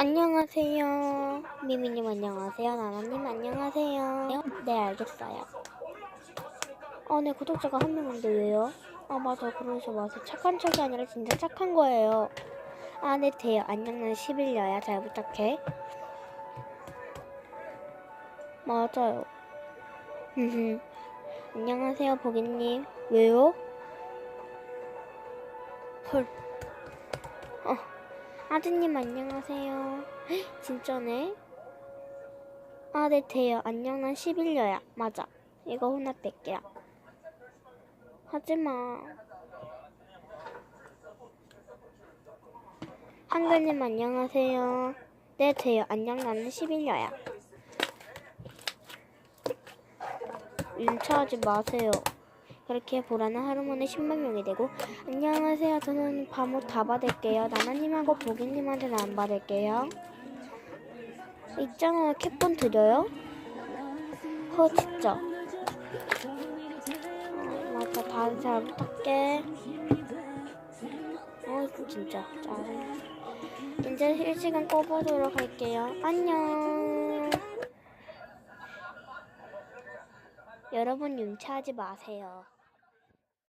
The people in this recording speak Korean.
안녕하세요. 미미님 안녕하세요. 나나님 안녕하세요. 네, 알겠어요. 어, 네, 구독자가 한 명인데 왜요? 아, 맞아. 그러지 마세요. 착한 척이 아니라 진짜 착한 거예요. 아, 네, 돼요. 안녕, 난 11려야. 잘 부탁해. 맞아요. 안녕하세요, 보기님. 왜요? 헐. 어. 아드님 안녕하세요. 헉, 진짜네? 아, 네, 돼요. 안녕, 난 11려야. 맞아. 이거 혼나 뺄게요. 하지마. 한글님 안녕하세요. 네, 돼요. 안녕, 나는 11려야. 윤차하지 마세요. 그렇게 보라는 하루 만에 10만 명이 되고 안녕하세요. 저는 밤옷 다 받을게요. 나나님하고 보기님한테는 안 받을게요. 있잖아. 캡본 드려요? 허 진짜. 어, 맞아. 다들 잘 부탁해. 어 진짜 짜증. 이제 실시간 꺼보도록 할게요. 안녕. 여러분 윤차하지 마세요.